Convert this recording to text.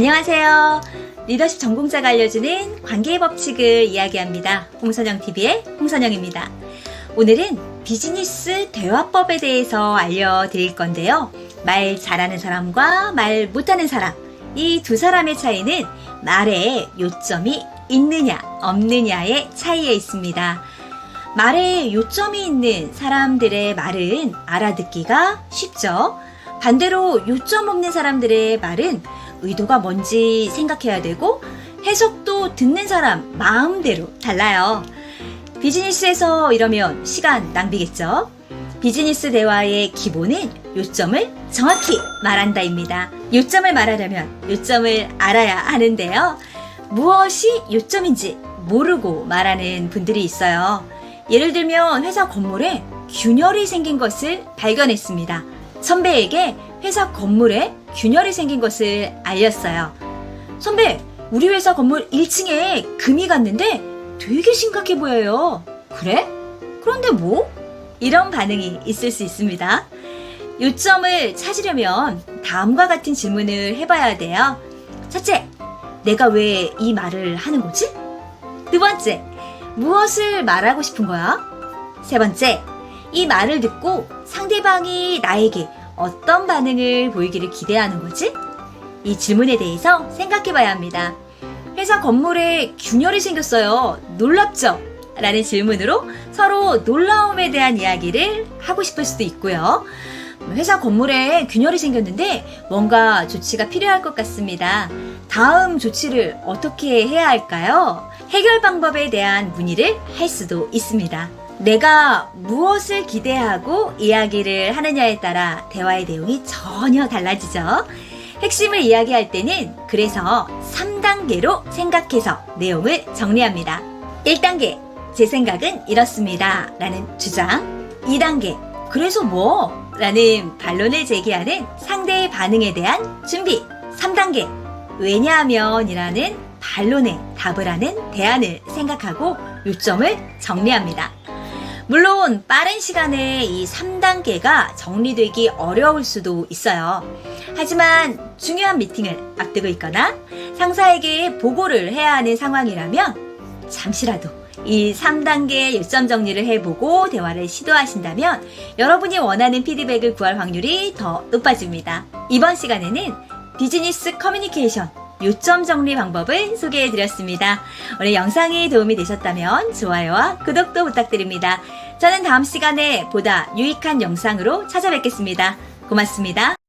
안녕하세요. 리더십 전공자가 알려주는 관계의 법칙을 이야기합니다. 홍선영 TV의 홍선영입니다. 오늘은 비즈니스 대화법에 대해서 알려드릴 건데요. 말 잘하는 사람과 말 못하는 사람. 이 두 사람의 차이는 말에 요점이 있느냐, 없느냐의 차이에 있습니다. 말에 요점이 있는 사람들의 말은 알아듣기가 쉽죠. 반대로 요점 없는 사람들의 말은 의도가 뭔지 생각해야 되고 해석도 듣는 사람 마음대로 달라요. 비즈니스에서 이러면 시간 낭비겠죠? 비즈니스 대화의 기본은 요점을 정확히 말한다입니다. 요점을 말하려면 요점을 알아야 하는데요. 무엇이 요점인지 모르고 말하는 분들이 있어요. 예를 들면 회사 건물에 균열이 생긴 것을 발견했습니다. 선배에게 회사 건물에 균열이 생긴 것을 알렸어요. 선배, 우리 회사 건물 1층에 금이 갔는데 되게 심각해 보여요. 그래? 그런데 뭐? 이런 반응이 있을 수 있습니다. 요점을 찾으려면 다음과 같은 질문을 해봐야 돼요. 첫째, 내가 왜 이 말을 하는 거지? 두 번째, 무엇을 말하고 싶은 거야? 세 번째, 이 말을 듣고 상대방이 나에게 어떤 반응을 보이기를 기대하는 거지? 이 질문에 대해서 생각해 봐야 합니다. 회사 건물에 균열이 생겼어요. 놀랍죠? 라는 질문으로 서로 놀라움에 대한 이야기를 하고 싶을 수도 있고요. 회사 건물에 균열이 생겼는데 뭔가 조치가 필요할 것 같습니다. 다음 조치를 어떻게 해야 할까요? 해결 방법에 대한 문의를 할 수도 있습니다. 내가 무엇을 기대하고 이야기를 하느냐에 따라 대화의 내용이 전혀 달라지죠. 핵심을 이야기할 때는 그래서 3단계로 생각해서 내용을 정리합니다. 1단계, 제 생각은 이렇습니다. 라는 주장. 2단계, 그래서 뭐? 라는 반론을 제기하는 상대의 반응에 대한 준비. 3단계, 왜냐하면 이라는 반론에 답을 하는 대안을 생각하고 요점을 정리합니다. 물론 빠른 시간에 이 3단계가 정리되기 어려울 수도 있어요. 하지만 중요한 미팅을 앞두고 있거나 상사에게 보고를 해야 하는 상황이라면 잠시라도 이 3단계 요점 정리를 해보고 대화를 시도하신다면 여러분이 원하는 피드백을 구할 확률이 더 높아집니다. 이번 시간에는 비즈니스 커뮤니케이션 요점 정리 방법을 소개해 드렸습니다. 오늘 영상이 도움이 되셨다면 좋아요와 구독도 부탁드립니다. 저는 다음 시간에 보다 유익한 영상으로 찾아뵙겠습니다. 고맙습니다.